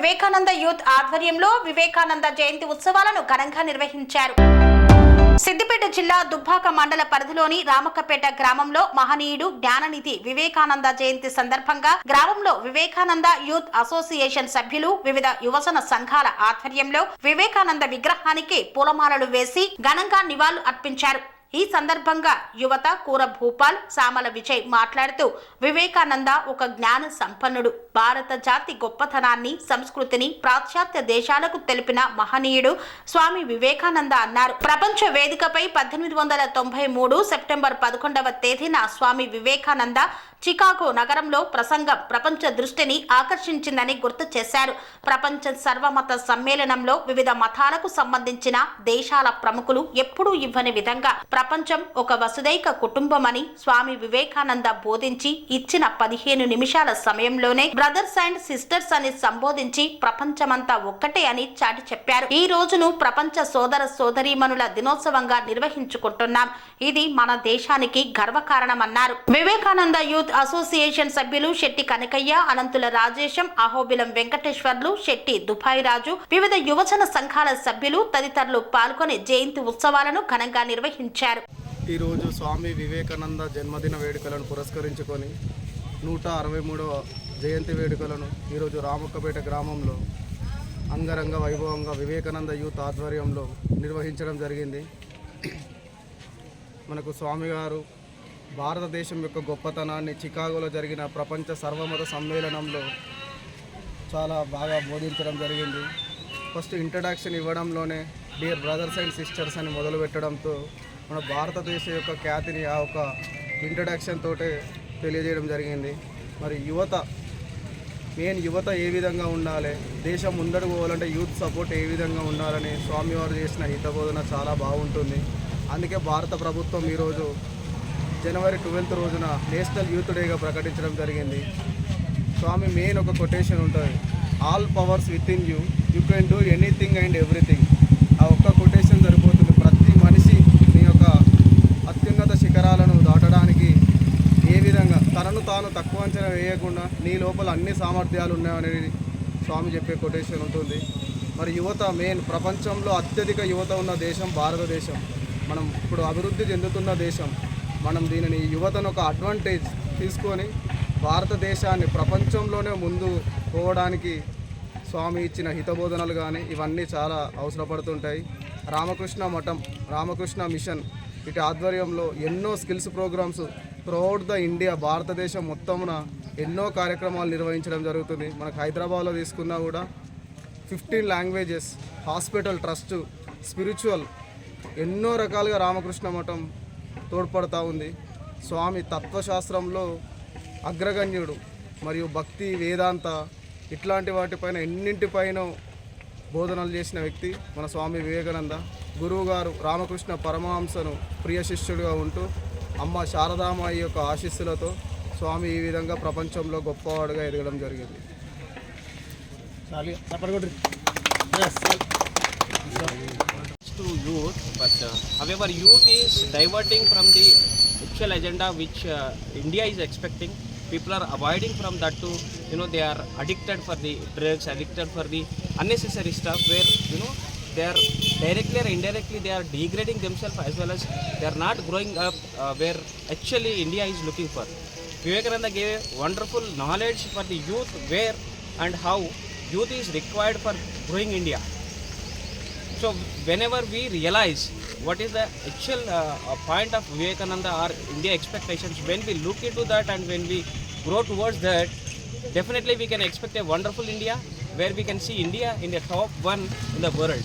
Vivekananda youth ఆధ్వర్యంలో వివేకానంద జయంతి ఉత్సవాలను ఘనంగా నిర్వహించారు. సిద్దిపేట జిల్లా దుబ్బాక మండల పరిధిలోని రామక్కపేట గ్రామంలో మహనీయుడు జ్ఞాననిధి వివేకానంద జయంతి సందర్భంగా గ్రామంలో వివేకానంద యూత్ అసోసియేషన్ సభ్యులు వివిధ యువజన సంఘాల ఆధ్వర్యంలో వివేకానంద విగ్రహానికి పూలమాలలు వేసి ఘనంగా నివాళులు అర్పించారు. ఈ సందర్భంగా యువత కూర భూపాల్ సామల విజయ్ మాట్లాడుతూ వివేకానంద ఒక జ్ఞాన సంపన్నుడు. భారత జాతి గొప్పతనాన్ని సంస్కృతిని పాశ్చాత్య దేశాలకు తెలిపిన మహనీయుడు స్వామి వివేకానంద అన్నారు. ప్రపంచ వేదికపై పద్దెనిమిది వందల తొంభై మూడు సెప్టెంబర్ పదకొండవ తేదీన స్వామి వివేకానంద చికాగో నగరంలో ప్రసంగం ప్రపంచ దృష్టిని ఆకర్షించిందని గుర్తు చేశారు. ప్రపంచ సర్వమత సమ్మేళనంలో వివిధ మతాలకు సంబంధించిన దేశాల ప్రముఖులు ఎప్పుడూ ఇవ్వని విధంగా ప్రపంచం ఒక వసుదైక కుటుంబమని స్వామి వివేకానంద బోధించి ఇచ్చిన పదిహేను నిమిషాల సమయంలోనే బ్రదర్స్ అండ్ సిస్టర్స్ అని సంబోధించి ప్రపంచమంతా ఒక్కటే అని చాటి చెప్పారు. ఈ రోజును ప్రపంచ సోదర సోదరీమణుల దినోత్సవంగా నిర్వహించుకుంటున్నాం. ఇది మన దేశానికి గర్వకారణమన్నారు వివేకానంద యూత్ అసోసియేషన్ సభ్యులు శెట్టి కనకయ్య అనంతుల రాజేశం అహోబిలం వెంకటేశ్వర్లు శెట్టి దుబాయ్ రాజు వివిధ యువజన సంఘాల సభ్యులు తదితరులు పాల్గొని జయంతి ఉత్సవాలను ఘనంగా నిర్వహించారు. ఈరోజు స్వామి వివేకానంద జన్మదిన వేడుకలను పురస్కరించుకొని నూట అరవై మూడవ జయంతి వేడుకలను ఈరోజు రామక్కపేట గ్రామంలో అంగరంగ వైభవంగా వివేకానంద యూత్ ఆధ్వర్యంలో నిర్వహించడం జరిగింది. మనకు స్వామివారు భారతదేశం యొక్క గొప్పతనాన్ని చికాగోలో జరిగిన ప్రపంచ సర్వమత సమ్మేళనంలో చాలా బాగా బోధించడం జరిగింది. ఫస్ట్ ఇంట్రడక్షన్ ఇవ్వడంలోనే డియర్ బ్రదర్స్ అండ్ సిస్టర్స్ అని మొదలు పెట్టడంతో మన భారతదేశం యొక్క ఖ్యాతిని ఆ ఒక ఇంట్రడక్షన్ తోటే తెలియజేయడం జరిగింది. మరి యువత మెయిన్ యువత ఏ విధంగా ఉండాలి? దేశం ముందడు పోవాలంటే యూత్ సపోర్ట్ ఏ విధంగా ఉండాలని స్వామివారు చేసిన హితబోధన చాలా బాగుంటుంది. అందుకే భారత ప్రభుత్వం ఈరోజు జనవరి ట్వెల్త్ రోజున నేషనల్ యూత్ డేగా ప్రకటించడం జరిగింది. స్వామి మెయిన్ ఒక కొటేషన్ ఉంటుంది. All powers with in you. You can do anything and everything. ఆ ఒక్క కొటేషన్ సరిపోతుంది ప్రతి మనిషి నీ యొక్క అత్యున్నత శిఖరాలను దాటడానికి ఏ విధంగా తనను తాను తక్కువ లేకుండా నీ లోపల అన్ని సామర్థ్యాలు ఉన్నాయనేది స్వామి చెప్పే కొటేషన్ ఉంటుంది. మరి యువత మెయిన్ ప్రపంచంలో అత్యధిక యువత ఉన్న దేశం భారతదేశం. మనం ఇప్పుడు అభివృద్ధి చెందుతున్న దేశం. మనం దీనిని యువతను ఒక అడ్వాంటేజ్ తీసుకొని భారతదేశాన్ని ప్రపంచంలోనే ముందు పోవడానికి స్వామి ఇచ్చిన హితబోధనలు కానీ ఇవన్నీ చాలా అవసరపడుతుంటాయి. రామకృష్ణ మఠం రామకృష్ణ మిషన్ ఇటు ఆధ్వర్యంలో ఎన్నో skills programs throughout the India Bharatadesam మొత్తమున ఎన్నో కార్యక్రమాలు నిర్వహించడం జరుగుతుంది. మనకు హైదరాబాద్లో తీసుకున్నా కూడా fifteen languages hospital trust spiritual ఎన్నో రకాలుగా రామకృష్ణ మఠం తోడ్పడతా ఉంది. స్వామి తత్వశాస్త్రంలో అగ్రగణ్యుడు మరియు భక్తి వేదాంత ఇట్లాంటి వాటిపైన ఎన్నింటిపైన బోధనలు చేసిన వ్యక్తి మన స్వామి వివేకానంద. గురువుగారు రామకృష్ణ పరమహంసను ప్రియ శిష్యుడిగా ఉంటూ అమ్మ శారదామాయి యొక్క ఆశీస్సులతో స్వామి ఈ విధంగా ప్రపంచంలో గొప్పవాడుగా ఎదగడం జరిగింది to youth, but uh, however, youth is diverting from the actual agenda which uh, India is expecting. People are avoiding from that to, you know, they are addicted for the drugs, addicted for the unnecessary stuff where, you know, they are directly or indirectly they are degrading themselves as well as they are not growing up uh, where actually India is looking for. Vivekananda gave wonderful knowledge for the youth where and how youth is required for growing India. So whenever we realize what is the actual uh, point of Vivekananda or India expectations, when we look into that and when we grow towards that, definitely we can expect a wonderful India where we can see India in the top one in the world.